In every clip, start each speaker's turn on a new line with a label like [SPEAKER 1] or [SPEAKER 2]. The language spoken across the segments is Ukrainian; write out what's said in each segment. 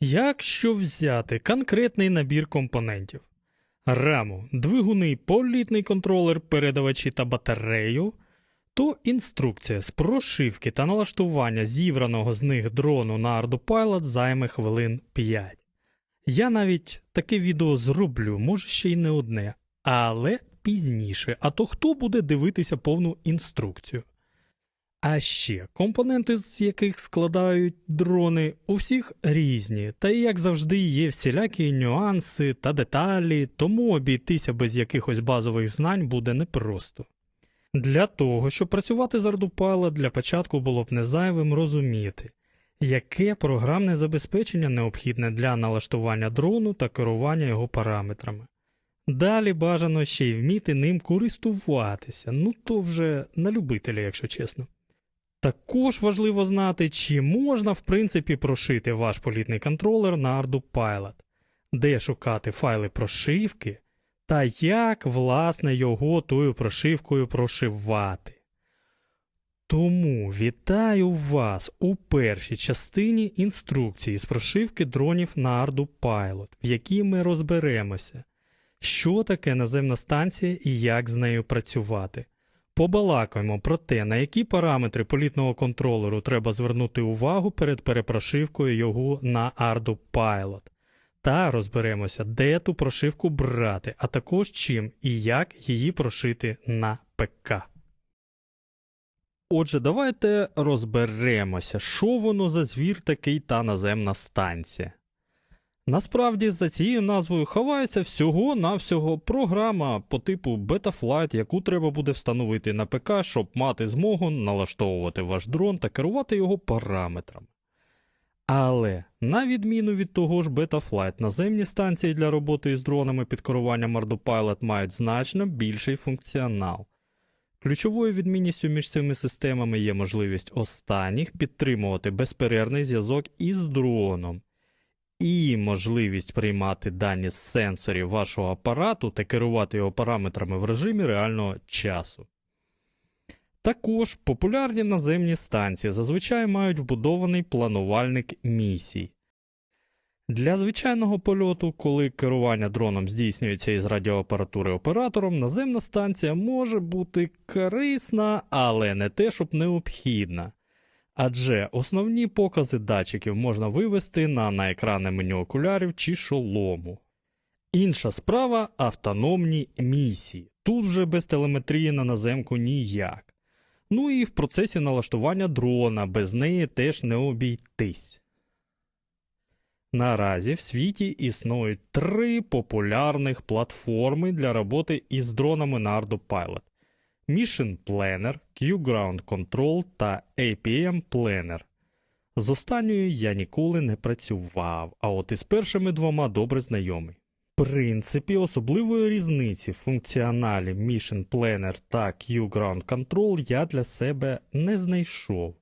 [SPEAKER 1] Якщо взяти конкретний набір компонентів, раму, двигуни, політний контролер, передавачі та батарею, то інструкція з прошивки та налаштування зібраного з них дрону на ArduPilot займе хвилин 5. Я навіть таке відео зроблю, може ще й не одне, але пізніше, а то хто буде дивитися повну інструкцію. А ще компоненти, з яких складають дрони, у всіх різні, та і як завжди є всілякі нюанси та деталі, тому обійтися без якихось базових знань буде непросто. Для того, щоб працювати з ArduPilot, для початку було б незайвим розуміти, яке програмне забезпечення необхідне для налаштування дрону та керування його параметрами. Далі бажано ще й вміти ним користуватися, ну то вже на любителя, якщо чесно. Також важливо знати, чи можна в принципі прошити ваш політний контролер на ArduPilot, де шукати файли прошивки та як, власне, його тою прошивкою прошивати. Тому вітаю вас у першій частині інструкції з прошивки дронів на ArduPilot, в якій ми розберемося, що таке наземна станція і як з нею працювати. Побалакаємо про те, на які параметри політного контролеру треба звернути увагу перед перепрошивкою його на ArduPilot. Та розберемося, де ту прошивку брати, а також чим і як її прошити на ПК. Отже, давайте розберемося, що воно за звір такий та наземна станція. Насправді, за цією назвою ховається всього-навсього програма по типу Betaflight, яку треба буде встановити на ПК, щоб мати змогу налаштовувати ваш дрон та керувати його параметрами. Але, на відміну від того ж Betaflight, наземні станції для роботи із дронами під керуванням ArduPilot мають значно більший функціонал. Ключовою відмінністю між цими системами є можливість останніх підтримувати безперервний зв'язок із дроном і можливість приймати дані з сенсорів вашого апарату та керувати його параметрами в режимі реального часу. Також популярні наземні станції зазвичай мають вбудований планувальник місій. Для звичайного польоту, коли керування дроном здійснюється із радіоапаратури оператором, наземна станція може бути корисна, але не те, щоб необхідна. Адже основні покази датчиків можна вивести на наекранне меню окулярів чи шолому. Інша справа автономні місії. Тут вже без телеметрії на наземку ніяк. Ну і в процесі налаштування дрона без неї теж не обійтись. Наразі в світі існують три популярних платформи для роботи із дронами на ArduPilot. Mission Planner, Q-Ground Control та APM Planner. З останньою я ніколи не працював, а от із першими двома добре знайомий. В принципі, особливої різниці в функціоналі Mission Planner та Q-Ground Control я для себе не знайшов.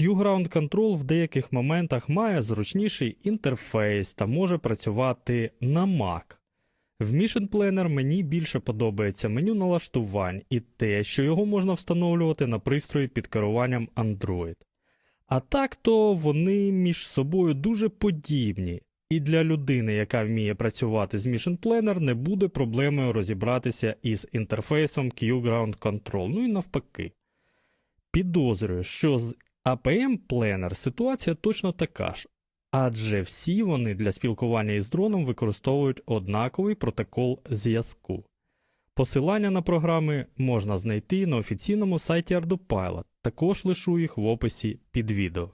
[SPEAKER 1] Q-Ground Control в деяких моментах має зручніший інтерфейс та може працювати на Mac. В Mission Planner мені більше подобається меню налаштувань і те, що його можна встановлювати на пристрої під керуванням Android. А так то вони між собою дуже подібні, і для людини, яка вміє працювати з Mission Planner, не буде проблемою розібратися із інтерфейсом Q-Ground Control, ну і навпаки. Підозрюю, що з APM Planner ситуація точно така ж, адже всі вони для спілкування із дроном використовують однаковий протокол зв'язку. Посилання на програми можна знайти на офіційному сайті ArduPilot, також лишу їх в описі під відео.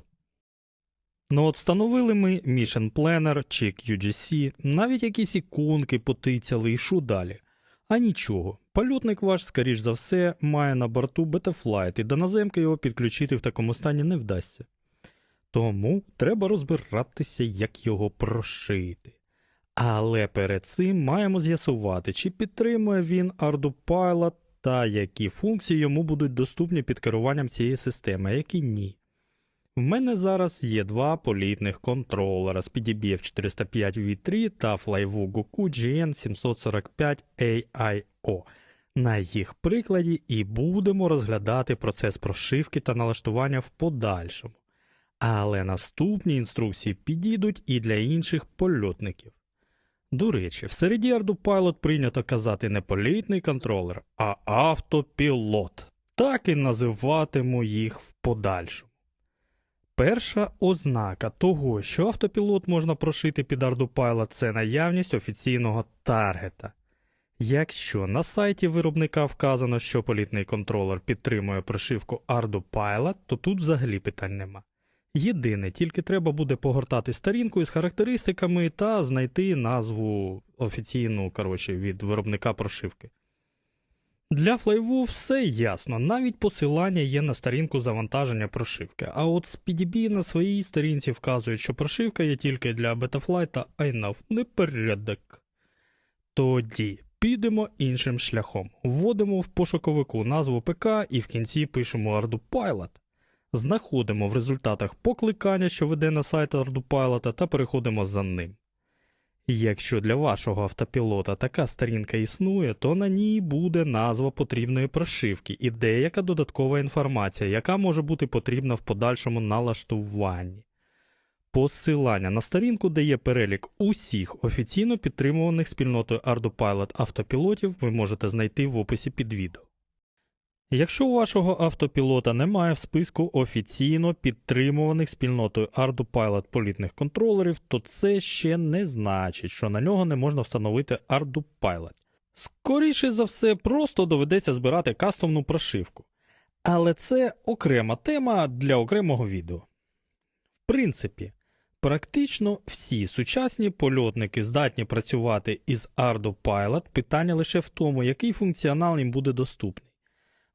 [SPEAKER 1] Ну от встановили ми Mission Planner чи QGC, навіть якісь іконки потицяли і що далі. А нічого, польотник ваш, скоріш за все, має на борту Betaflight, і до наземки його підключити в такому стані не вдасться. Тому треба розбиратися, як його прошити. Але перед цим маємо з'ясувати, чи підтримує він ArduPilot та які функції йому будуть доступні під керуванням цієї системи, а які ні. В мене зараз є два політних контролера з PDBF 405 V3 та Flyvu Goku GN745 AIO. На їх прикладі і будемо розглядати процес прошивки та налаштування в подальшому. Але наступні інструкції підійдуть і для інших польотників. До речі, в середі ArduPilot прийнято казати не політний контролер, а автопілот. Так і називатиму їх в подальшому. Перша ознака того, що автопілот можна прошити під ArduPilot, це наявність офіційного таргета. Якщо на сайті виробника вказано, що політний контролер підтримує прошивку ArduPilot, то тут взагалі питань нема. Єдине, тільки треба буде погортати сторінку із характеристиками та знайти назву офіційну коротше, від виробника прошивки. Для флайву все ясно, навіть посилання є на сторінку завантаження прошивки, а от з PDB на своїй сторінці вказують, що прошивка є тільки для Betaflight та iNav. Непорядок. Тоді підемо іншим шляхом. Вводимо в пошуковику назву ПК і в кінці пишемо ArduPilot. Знаходимо в результатах покликання, що веде на сайт ArduPilot, та переходимо за ним. Якщо для вашого автопілота така сторінка існує, то на ній буде назва потрібної прошивки і деяка додаткова інформація, яка може бути потрібна в подальшому налаштуванні. Посилання на сторінку, де є перелік усіх офіційно підтримуваних спільнотою ArduPilot автопілотів, ви можете знайти в описі під відео. Якщо у вашого автопілота немає в списку офіційно підтримуваних спільнотою ArduPilot політних контролерів, то це ще не значить, що на нього не можна встановити ArduPilot. Скоріше за все, просто доведеться збирати кастомну прошивку. Але це окрема тема для окремого відео. В принципі, практично всі сучасні польотники здатні працювати із ArduPilot, питання лише в тому, який функціонал їм буде доступний.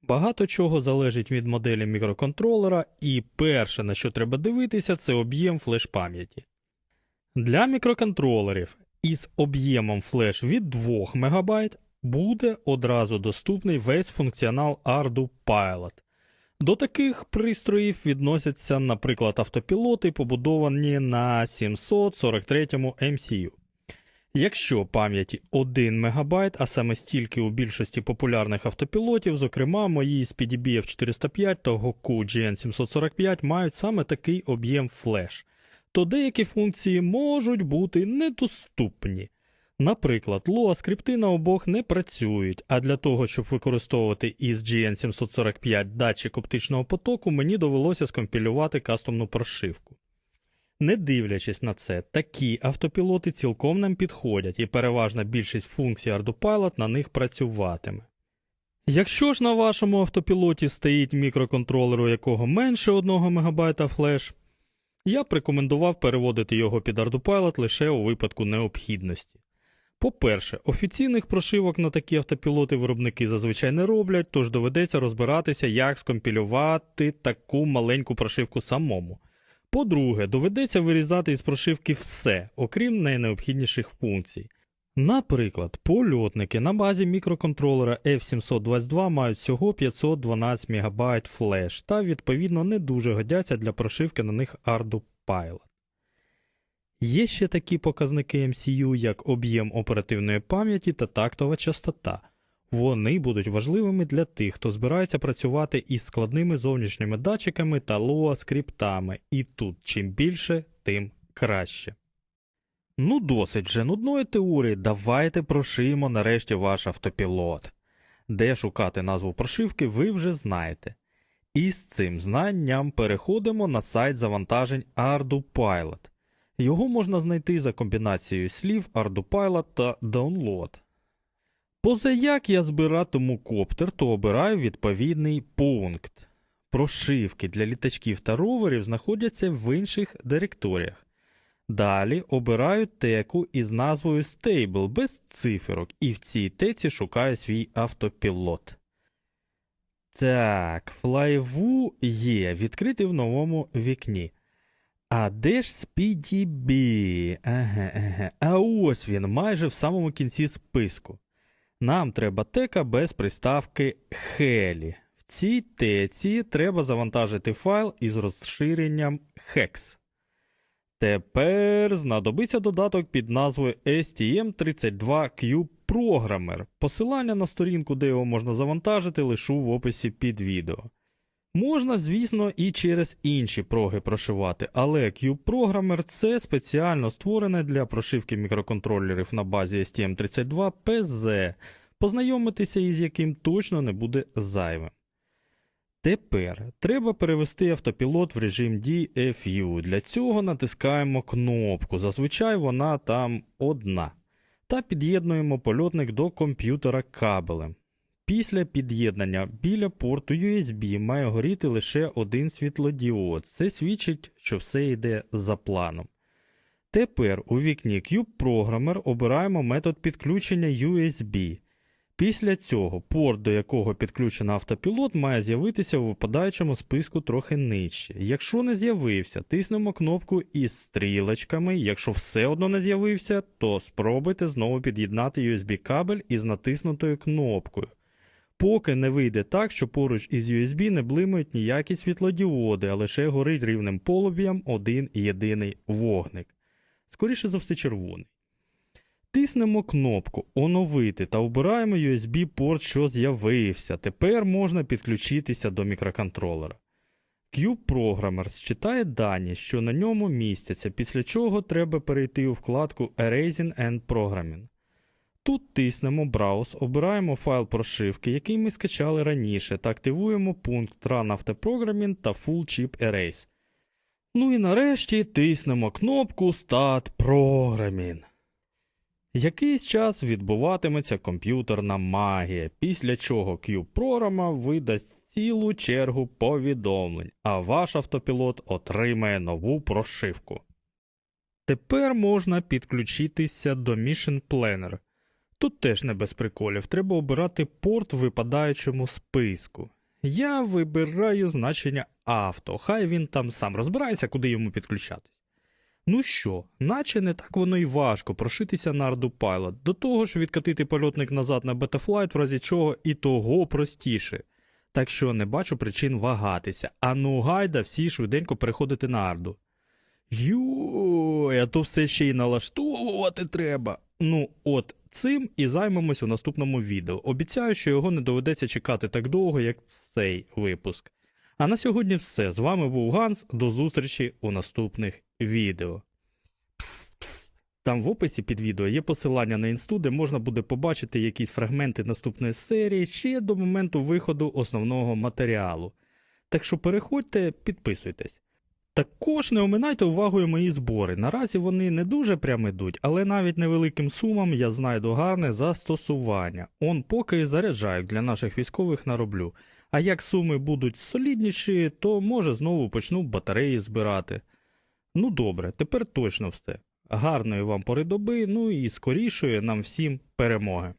[SPEAKER 1] Багато чого залежить від моделі мікроконтролера, і перше, на що треба дивитися, це об'єм флеш-пам'яті. Для мікроконтролерів із об'ємом флеш від 2 МБ буде одразу доступний весь функціонал ArduPilot. До таких пристроїв відносяться, наприклад, автопілоти, побудовані на 743 MCU. Якщо пам'яті 1 МБ, а саме стільки у більшості популярних автопілотів, зокрема мої з PDB F405 та Goku GN745 мають саме такий об'єм флеш, то деякі функції можуть бути недоступні. Наприклад, Lua скрипти на обох не працюють, а для того, щоб використовувати із GN745 датчик оптичного потоку, мені довелося скомпілювати кастомну прошивку. Не дивлячись на це, такі автопілоти цілком нам підходять і переважна більшість функцій ArduPilot на них працюватиме. Якщо ж на вашому автопілоті стоїть мікроконтролер, у якого менше 1 МБ флеш, я б рекомендував переводити його під ArduPilot лише у випадку необхідності. По-перше, офіційних прошивок на такі автопілоти виробники зазвичай не роблять, тож доведеться розбиратися, як скомпілювати таку маленьку прошивку самому. По-друге, доведеться вирізати із прошивки все, окрім найнеобхідніших функцій. Наприклад, польотники на базі мікроконтролера F722 мають всього 512 МБ флеш та відповідно не дуже годяться для прошивки на них ArduPilot. Є ще такі показники MCU, як об'єм оперативної пам'яті та тактова частота. Вони будуть важливими для тих, хто збирається працювати із складними зовнішніми датчиками та Lua скриптами, і тут чим більше, тим краще. Ну, досить вже нудної теорії, давайте прошиємо нарешті ваш автопілот. Де шукати назву прошивки, ви вже знаєте. І з цим знанням переходимо на сайт завантажень ArduPilot. Його можна знайти за комбінацією слів ArduPilot та Download. Поза як я збиратиму коптер, то обираю відповідний пункт. Прошивки для літачків та роверів знаходяться в інших директоріях. Далі обираю теку із назвою Stable без циферок, і в цій теці шукаю свій автопілот. Так, флайву є, відкритий в новому вікні. А де ж SpeedyB? Ага, ага. А ось він майже в самому кінці списку. Нам треба тека без приставки Heli. В цій теці треба завантажити файл із розширенням hex. Тепер знадобиться додаток під назвою STM32Q Programmer. Посилання на сторінку, де його можна завантажити, лишу в описі під відео. Можна, звісно, і через інші проги прошивати, але Cube Programmer це спеціально створене для прошивки мікроконтролерів на базі STM32 PZ, познайомитися із яким точно не буде зайвим. Тепер треба перевести автопілот в режим DFU. Для цього натискаємо кнопку, зазвичай вона там одна, та під'єднуємо польотник до комп'ютера кабелем. Після під'єднання біля порту USB має горіти лише один світлодіод. Це свідчить, що все йде за планом. Тепер у вікні Cube Programmer обираємо метод підключення USB. Після цього порт, до якого підключено автопілот, має з'явитися у випадаючому списку трохи нижче. Якщо не з'явився, тиснемо кнопку із стрілочками. Якщо все одно не з'явився, то спробуйте знову під'єднати USB кабель із натиснутою кнопкою. Поки не вийде так, що поруч із USB не блимають ніякі світлодіоди, а лише горить рівним полум'ям один єдиний вогник. Скоріше за все, червоний. Тиснемо кнопку Оновити та обираємо USB-порт, що з'явився. Тепер можна підключитися до мікроконтролера. Cube Programmer считає дані, що на ньому містяться, після чого треба перейти у вкладку Erasing and Programming. Тут тиснемо Browse, обираємо файл прошивки, який ми скачали раніше, та активуємо пункт Run After Programming та Full Chip Erase. Ну і нарешті тиснемо кнопку Start Programming. Якийсь час відбуватиметься комп'ютерна магія, після чого Programmer видасть цілу чергу повідомлень, а ваш автопілот отримає нову прошивку. Тепер можна підключитися до Mission Planner. Тут теж не без приколів, треба обирати порт в випадаючому списку. Я вибираю значення авто, хай він там сам розбирається, куди йому підключатись. Ну що, наче не так воно й важко прошитися на Ardupilot, до того ж відкатити польотник назад на Betaflight, в разі чого і того простіше. Так що не бачу причин вагатися, а ну гайда всі швиденько переходити на Арду. Йой, а то все ще й налаштовувати треба. Ну, от цим і займемось у наступному відео. Обіцяю, що його не доведеться чекати так довго, як цей випуск. А на сьогодні все. З вами був Ганс. До зустрічі у наступних відео. Пс, пс. Там в описі під відео є посилання на інсту, де можна буде побачити якісь фрагменти наступної серії ще до моменту виходу основного матеріалу. Так що переходьте, підписуйтесь. Також не оминайте увагою мої збори. Наразі вони не дуже прям ідуть, але навіть невеликим сумам я знайду гарне застосування. Он поки і заряджаю для наших військових нароблю. А як суми будуть солідніші, то може знову почну батареї збирати. Ну добре, тепер точно все. Гарної вам пори доби, ну і скорішої нам всім перемоги.